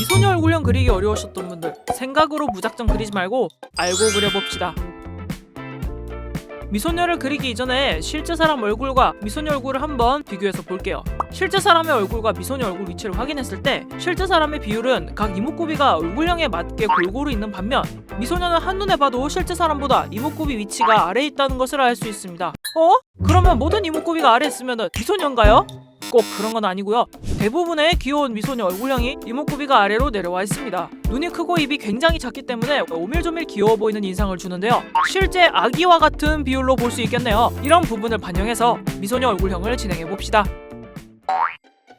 미소녀 얼굴형 그리기 어려우셨던 분들 생각으로 무작정 그리지 말고 알고 그려봅시다. 미소녀를 그리기 이전에 실제 사람 얼굴과 미소녀 얼굴을 한번 비교해서 볼게요. 실제 사람의 얼굴과 미소녀 얼굴 위치를 확인했을 때 실제 사람의 비율은 각 이목구비가 얼굴형에 맞게 골고루 있는 반면 미소녀는 한눈에 봐도 실제 사람보다 이목구비 위치가 아래에 있다는 것을 알 수 있습니다. 어? 그러면 모든 이목구비가 아래에 있으면 미소녀인가요? 꼭 그런 건 아니고요. 대부분의 귀여운 미소녀 얼굴형이 이목구비가 아래로 내려와 있습니다. 눈이 크고 입이 굉장히 작기 때문에 오밀조밀 귀여워 보이는 인상을 주는데요. 실제 아기와 같은 비율로 볼 수 있겠네요. 이런 부분을 반영해서 미소녀 얼굴형을 진행해 봅시다.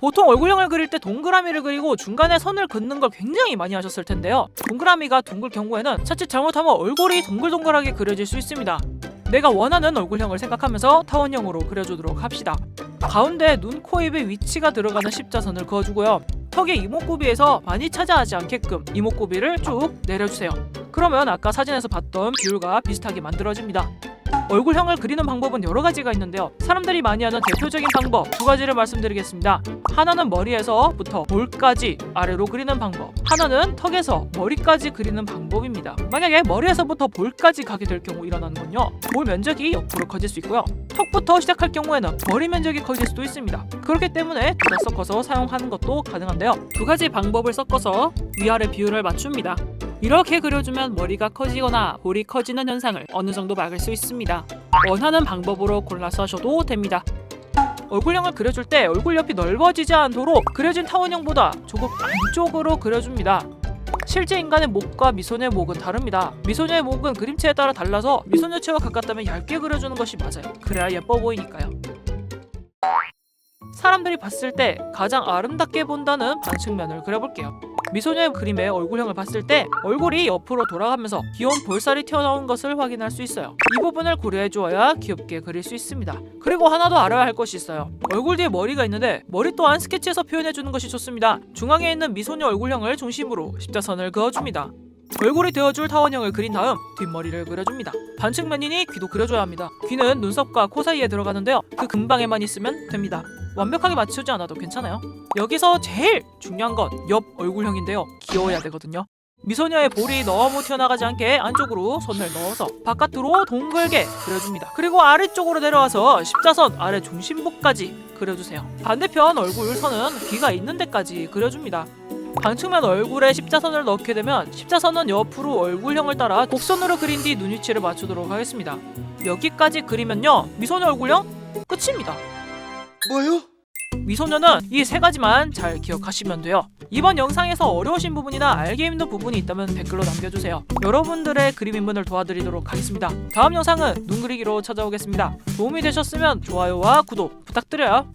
보통 얼굴형을 그릴 때 동그라미를 그리고 중간에 선을 긋는 걸 굉장히 많이 하셨을 텐데요. 동그라미가 둥글 경우에는 자칫 잘못하면 얼굴이 동글동글하게 그려질 수 있습니다. 내가 원하는 얼굴형을 생각하면서 타원형으로 그려주도록 합시다. 가운데 눈, 코, 입의 위치가 들어가는 십자선을 그어주고요. 턱의 이목구비에서 많이 차지하지 않게끔 이목구비를 쭉 내려주세요. 그러면 아까 사진에서 봤던 비율과 비슷하게 만들어집니다. 얼굴형을 그리는 방법은 여러 가지가 있는데요. 사람들이 많이 하는 대표적인 방법 두 가지를 말씀드리겠습니다. 하나는 머리에서부터 볼까지 아래로 그리는 방법. 하나는 턱에서 머리까지 그리는 방법입니다. 만약에 머리에서부터 볼까지 가게 될 경우 일어나는 건요. 볼 면적이 옆으로 커질 수 있고요. 턱부터 시작할 경우에는 머리 면적이 커질 수도 있습니다. 그렇기 때문에 둘 다 섞어서 사용하는 것도 가능한데요. 두 가지 방법을 섞어서 위아래 비율을 맞춥니다. 이렇게 그려주면 머리가 커지거나 볼이 커지는 현상을 어느 정도 막을 수 있습니다. 원하는 방법으로 골라서 하셔도 됩니다. 얼굴형을 그려줄 때 얼굴 옆이 넓어지지 않도록 그려진 타원형보다 조금 안쪽으로 그려줍니다. 실제 인간의 목과 미소녀의 목은 다릅니다. 미소녀의 목은 그림체에 따라 달라서 미소녀체와 가깝다면 얇게 그려주는 것이 맞아요. 그래야 예뻐 보이니까요. 사람들이 봤을 때 가장 아름답게 본다는 반측면을 그려볼게요. 미소녀의 그림의 얼굴형을 봤을 때 얼굴이 옆으로 돌아가면서 귀여운 볼살이 튀어나온 것을 확인할 수 있어요. 이 부분을 고려해 주어야 귀엽게 그릴 수 있습니다. 그리고 하나 더 알아야 할 것이 있어요. 얼굴 뒤에 머리가 있는데 머리 또한 스케치해서 표현해 주는 것이 좋습니다. 중앙에 있는 미소녀 얼굴형을 중심으로 십자선을 그어줍니다. 얼굴이 되어줄 타원형을 그린 다음 뒷머리를 그려줍니다. 반측면이니 귀도 그려줘야 합니다. 귀는 눈썹과 코 사이에 들어가는데요. 그 근방에만 있으면 됩니다. 완벽하게 맞추지 않아도 괜찮아요. 여기서 제일 중요한 건 옆 얼굴형인데요. 귀여워야 되거든요. 미소녀의 볼이 너무 튀어나가지 않게 안쪽으로 손을 넣어서 바깥으로 동글게 그려줍니다. 그리고 아래쪽으로 내려와서 십자선 아래 중심부까지 그려주세요. 반대편 얼굴 선은 귀가 있는 데까지 그려줍니다. 방측면 얼굴에 십자선을 넣게 되면 십자선은 옆으로 얼굴형을 따라 곡선으로 그린 뒤 눈 위치를 맞추도록 하겠습니다. 여기까지 그리면요 미소녀 얼굴형 끝입니다. 뭐요? 미소녀는 이 세 가지만 잘 기억하시면 돼요. 이번 영상에서 어려우신 부분이나 알기 힘든 부분이 있다면 댓글로 남겨주세요. 여러분들의 그림 인문을 도와드리도록 하겠습니다. 다음 영상은 눈 그리기로 찾아오겠습니다. 도움이 되셨으면 좋아요와 구독 부탁드려요.